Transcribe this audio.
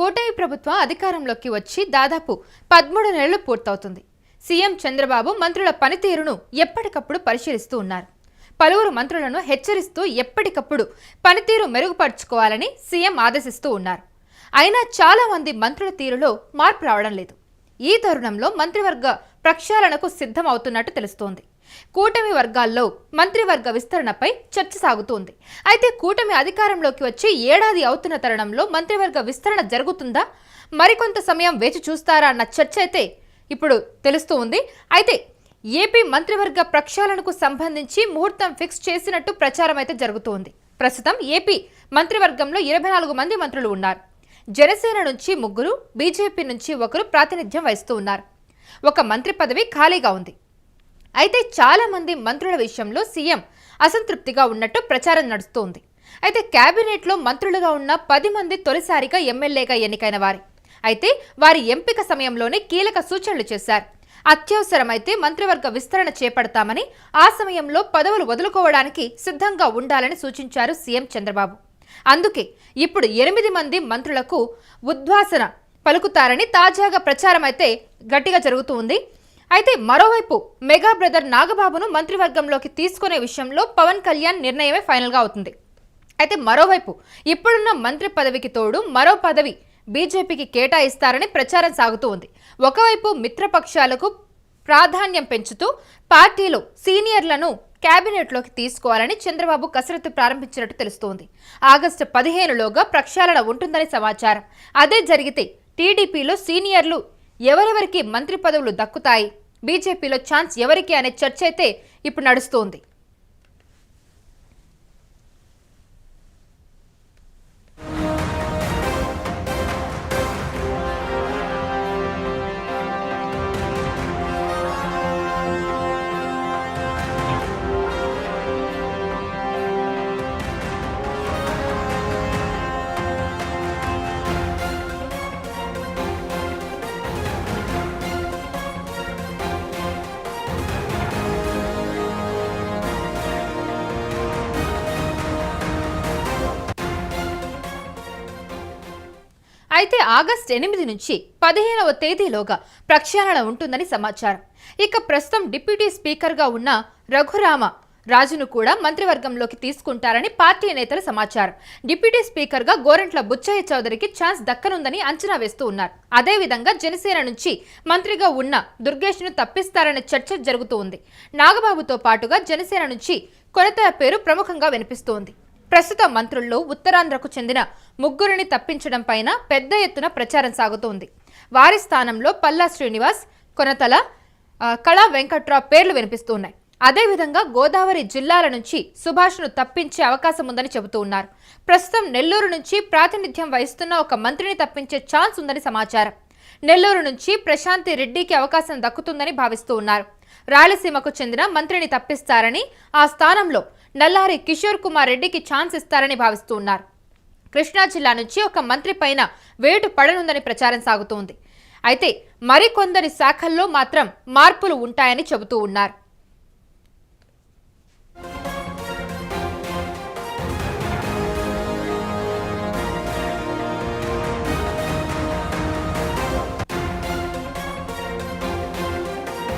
కూటమి ప్రభుత్వం అధికారంలోకి వచ్చి దాదాపు పదమూడు నెలలు పూర్తవుతుంది. సీఎం చంద్రబాబు మంత్రుల పనితీరును ఎప్పటికప్పుడు పరిశీలిస్తూ ఉన్నారు. పలువురు మంత్రులను హెచ్చరిస్తూ ఎప్పటికప్పుడు పనితీరు మెరుగుపరుచుకోవాలని సీఎం ఆదేశిస్తూ ఉన్నారు. అయినా చాలా మంది మంత్రుల తీరులో మార్పు రావడం లేదు. ఈ తరుణంలో మంత్రివర్గ ప్రక్షాళనకు సిద్ధం అవుతున్నట్టు తెలుస్తోంది. కూటమి వర్గాల్లో మంత్రివర్గ విస్తరణపై చర్చ సాగుతోంది. అయితే కూటమి అధికారంలోకి వచ్చి ఏడాది అవుతున్న తరుణంలో మంత్రివర్గ విస్తరణ జరుగుతుందా? మరికొంత సమయం వేచి చూస్తారా అన్న చర్చ అయితే ఇప్పుడు తెలుస్తూ ఉంది. అయితే ఏపీ మంత్రివర్గ ప్రక్షాళనకు సంబంధించి ముహూర్తం ఫిక్స్ చేసినట్టు ప్రచారం అయితే జరుగుతోంది. ప్రస్తుతం ఏపీ మంత్రివర్గంలో ఇరవై నాలుగు మంది మంత్రులు ఉన్నారు. జనసేన నుంచి ముగ్గురు బీజేపీ నుంచి ఒకరు ప్రాతినిధ్యం వహిస్తూ ఉన్నారు. ఒక మంత్రి పదవి ఖాళీగా ఉంది. అయితే చాలా మంది మంత్రుల విషయంలో సీఎం అసంతృప్తిగా ఉన్నట్టు ప్రచారం నడుస్తోంది. అయితే కేబినెట్లో మంత్రులుగా ఉన్న పది మంది తొలిసారిగా ఎమ్మెల్యేగా ఎన్నికైన వారి. అయితే వారి ఎంపిక సమయంలోనే కీలక సూచనలు చేశారు. అత్యవసరమైతే మంత్రివర్గ విస్తరణ చేపడతామని ఆ సమయంలో పదవులు వదులుకోవడానికి సిద్ధంగా ఉండాలని సూచించారు సీఎం చంద్రబాబు. అందుకే ఇప్పుడు ఎనిమిది మంది మంత్రులకు ఉద్వాసన పలుకుతారని తాజాగా ప్రచారం అయితే గట్టిగా జరుగుతూ ఉంది. అయితే మరోవైపు మెగా బ్రదర్ నాగబాబును మంత్రివర్గంలోకి తీసుకునే విషయంలో పవన్ కళ్యాణ్ నిర్ణయమే ఫైనల్గా అవుతుంది. అయితే మరోవైపు ఇప్పుడున్న మంత్రి పదవికి తోడు మరో పదవి బీజేపీకి కేటాయిస్తారని ప్రచారం సాగుతూ ఉంది. ఒకవైపు మిత్రపక్షాలకు ప్రాధాన్యం పెంచుతూ పార్టీలో సీనియర్లను కేబినెట్లోకి తీసుకోవాలని చంద్రబాబు కసరత్తు ప్రారంభించినట్టు తెలుస్తోంది. ఆగస్టు పదిహేనులోగా ప్రక్షాళన ఉంటుందని సమాచారం. అదే జరిగితే టీడీపీలో సీనియర్లు ఎవరెవరికి మంత్రి పదవులు దక్కుతాయి? బీజేపీలో ఛాన్స్ ఎవరికి అనే చర్చ అయితే ఇప్పుడు నడుస్తోంది. అయితే ఆగస్టు ఎనిమిది నుంచి పదిహేనవ తేదీలోగా ప్రక్షాళన ఉంటుందని సమాచారం. ఇక ప్రస్తుతం డిప్యూటీ స్పీకర్గా ఉన్న రఘురామ రాజును కూడా మంత్రివర్గంలోకి తీసుకుంటారని పార్టీ నేతల సమాచారం. డిప్యూటీ స్పీకర్గా గోరంట్ల బుచ్చయ్య చౌదరికి ఛాన్స్ దక్కనుందని అంచనా వేస్తూ ఉన్నారు. అదేవిధంగా జనసేన నుంచి మంత్రిగా ఉన్న దుర్గేష్ను తప్పిస్తారనే చర్చ జరుగుతూ ఉంది. నాగబాబుతో పాటుగా జనసేన నుంచి కొరత పేరు ప్రముఖంగా వినిపిస్తోంది ప్రస్తుత మంత్రుల్లో ఉత్తరాంధ్రకు చెందిన ముగ్గురిని తప్పించడం పైన పెద్ద ఎత్తున ప్రచారం సాగుతోంది. వారి స్థానంలో పల్లా శ్రీనివాస్ కొనతల కళా వెంకట్రావు పేర్లు వినిపిస్తున్నాయి. అదేవిధంగా గోదావరి జిల్లాల నుంచి సుభాష్ను తప్పించే అవకాశం ఉందని చెబుతూ ఉన్నారు. ప్రస్తుతం నెల్లూరు నుంచి ప్రాతినిధ్యం వహిస్తున్న ఒక మంత్రిని తప్పించే ఛాన్స్ ఉందని సమాచారం. నెల్లూరు నుంచి ప్రశాంతి రెడ్డికి అవకాశం దక్కుతుందని భావిస్తూ ఉన్నారు. రాయలసీమకు చెందిన మంత్రిని తప్పిస్తారని ఆ స్థానంలో నల్లారి కిషోర్ కుమార్ రెడ్డికి ఛాన్స్ ఇస్తారని భావిస్తున్నారు కృష్ణా జిల్లా నుంచి ఒక మంత్రి పైన వేటు పడనుందని ప్రచారం సాగుతోంది. అయితే మరికొందరి శాఖల్లో మాత్రం మార్పులు ఉంటాయని చెబుతూ ఉన్నారు.